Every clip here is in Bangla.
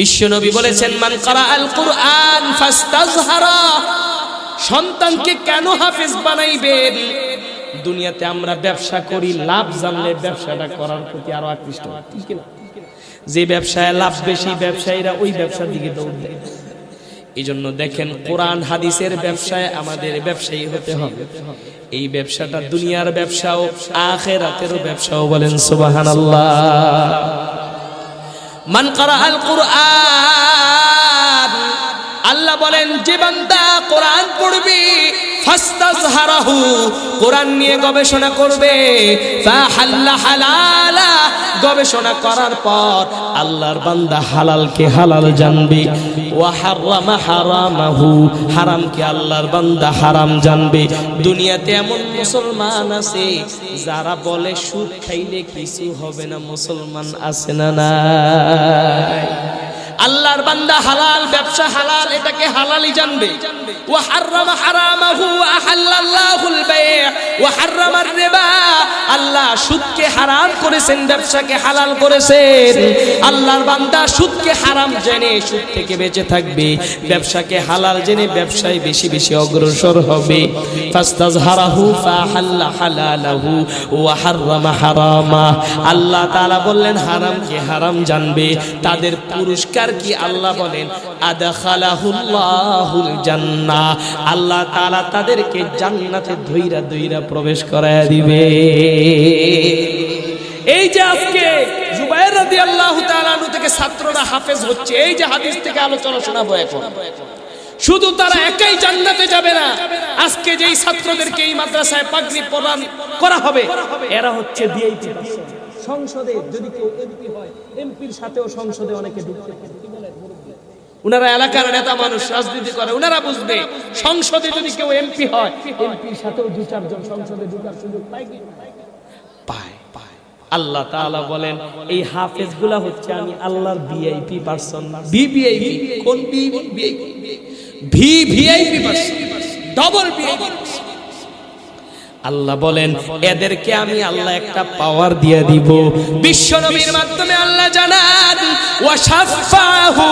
বিশ্বনবী বলেছেন, মান কারা আল কুরআন ফাস্তাজহারা। সন্তানকে কেন হাফেজ বানাইবেন? দুনিয়াতে আমরা ব্যবসা করি, লাভ জানলে ব্যবসাটা করার প্রতি আরও আকৃষ্ট। যে ব্যবসায় লাভ বেশি, ব্যবসায়ীরা ওই ব্যবসার দিকে দৌড় দেয়। এই জন্য দেখেন, কোরআন হাদিসের ব্যবসায় আমাদের ব্যবসায়ী হতে হবে। এই ব্যবসাটা দুনিয়ার ব্যবসাও, আখেরাতেরও ব্যবসাও বলেন, সুবহানাল্লাহ। মান করা আল কুরআন। আল্লাহ বলেন, যে বান্দা কোরআন পড়বি, ফাস্তাজহারাহু, কোরআন নিয়ে গবেষণা করবে, ফাহাল্লা হালালা গবেষণা করার পর আল্লাহর বান্দা হালালকে হালাল জানবে। ওয়া হারামা হারামাহু, হারামকে আল্লাহর বান্দা হারাম জানবে। দুনিয়াতে এমন মুসলমান আছে, যারা বলে, সুদ খাইলে কিছু হবে না, মুসলমান আছে না নাই? আল্লাহর বান্দা হালাল, ব্যবসা হালাল, এটাকে হালালই জানবে। ও হাররামা হারামাহু, আহাল্লাল্লাহুল বাই' ওয়া হাররামার রিবা আল্লাহ সুদকে হারাম করেছেন, ব্যবসাকে হালাল করেছেন। আল্লাহর বান্দা সুদকে হারাম জেনে সুদ থেকে বেঁচে থাকবে। ব্যবসাকে হালাল জেনে ব্যবসায় বেশি বেশি অগ্রসর হবে। ফাস্তাজহারাহু ফাহাল্লা হালালাহু ওয়া হারামা আল্লাহ তাআলা বললেন, হারাম হারামকে হারাম জানবে? তাদের পুরস্কার কি আল্লাহ বলেন? আদখালাহুল্লাহুল জান্নাহ আল্লাহ তাআলা তাদেরকে জান্নাতে ধইরা ধইরা প্রবেশ করায় দিবে। এই যে আজকে জুবাইর রাদিয়াল্লাহু তাআলা আনহু থেকে ছাত্ররা হাফেজ হচ্ছে, এই যে হাদিস থেকে আলোচনা শোনাবো এখন। শুধু তারা একাই জান্নাতে যাবে না, আজকে যেই ছাত্রদেরকে এই মাদ্রাসায় পাগড়ি প্রদান করা হবে, এরা হচ্ছে ভিআইপি সংসদে যদি কেউ এমপি হয়, এমপির সাথেও সংসদে অনেকে ঢুকতে? উনারা এলাকার নেতা মানুষ, রাজনীতি করে, উনারা বুঝবে, সংসদে যদি কেউ এমপি হয়, এমপির সাথেও দু চারজন সংসদে ঢুকার সুযোগ পায় কি পায়। আল্লাহ তাআলা বলেন, এই হাফেজগুলা হচ্ছে আমি আল্লাহর ভিআইপি পারসন ভি ভিআইপি কোন V VIP V VIP person double VIP আল্লাহ বলেন, এদেরকে আমি আল্লাহ একটা পাওয়ার দিয়ে দিব। বিশ্ব নবীর মাধ্যমে আল্লাহ জানান ওয়াশাফাহু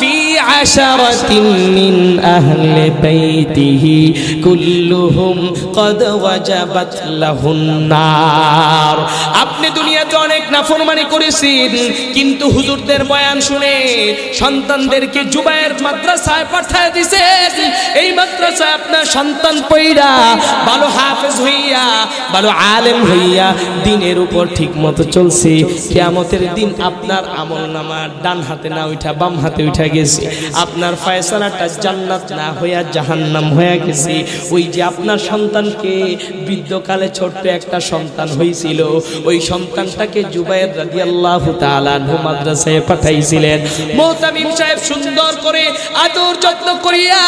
ফি আশারাতিন মিন আহলি বাইতিহি, কুল্লুহুম কদ ওয়াজাবাত লাহুন নার। আপনি দুনিয়াতে অনেক নাফরমানি করেছেন, কিন্তু হুজুরদের বয়ান শুনে সন্তানদেরকে জুবায়ের মাদ্রাসায় পাঠায় দিছেন। এই মাদ্রাসায় আপনার সন্তান পইরা ভালো হাফেজ হইয়া, ভালো আলেম হইয়া দিনের উপর ঠিক মতো চলছে। কিয়ামতের দিন আপনার আমল নামা ডান হাতে না উঠা বাম হাতে উঠা গেছে। আপনার ফয়সালাটা জান্নাত না হইয়া জাহান্নাম হইয়া গেছে। ওই যে আপনার সন্তানকে বৃদ্ধকালে ছোট্ট একটা সন্তান হয়েছিল ওই সন্তানটাকে জুবাইর রাদিয়াল্লাহু তাআলা মাদ্রাসায় পাঠাইছিলেন। মোহতামিম সাহেব সুন্দর করে আদর যত্ন করিয়া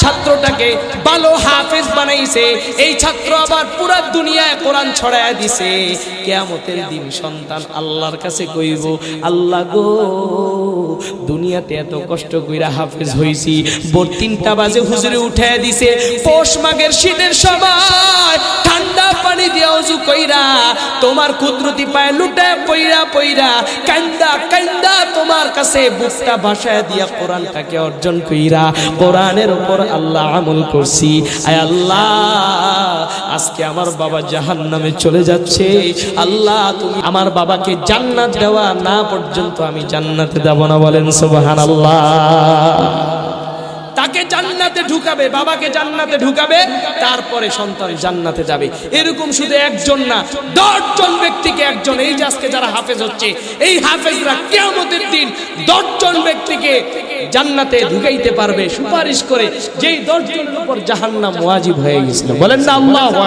ছাত্রটাকে ভালো হাফেজ বানাইছে। এই ছাত্র আবার পুরা দুনিয়ায় কোরআন ছড়ায় দিছে। কেয়ামতের দিন সন্তান আল্লাহর কাছে কইব, আল্লাহ গো, দুনিয়াতে এত কষ্ট কইরা হাফেজ হইছি। বোর তিনটা বাজে হুজুরে উঠায় দিছে, পোষ মাগের শীতের সময় তোমার কুদরতি পায় লুটায় পইরা পইরা, কান্দা কান্দা তোমার কাছে বুকটা ভাষায় দিয়া কোরআনটাকে অর্জন কইরা, কোরআনের উপর আল্লাহ আমল করছি। আয় আল্লাহ, আজকে আমার বাবা জাহান নামে চলে যাচ্ছে। আল্লাহ, তুমি আমার বাবাকে জান্নাত দেওয়া না পর্যন্ত আমি জান্নাতে দেব না বলেন সুবহান তাকে জান্নাতে ঢুকাবে, বাবাকে জান্নাতে ঢুকাবে, তারপরে সন্তান জান্নাতে যাবে। এরকম শুধু একজন না, দশজন ব্যক্তিকে একজন, এই যে আজকে যারা হাফেজ হচ্ছে, এই হাফেজরা কেয়ামতের দিন দশজন ব্যক্তিকে জান্নাতে ঢুকাইতে পারবে, সুপারিশ করে যেই দশজনের উপর জাহান্নাম ওয়াজিব হয়ে গেছিল। বলেন না, আল্লাহু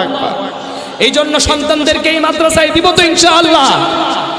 এই জন্য সন্তানদেরকে এই মাদ্রাসায় দিব তো ইনশাআল্লাহ।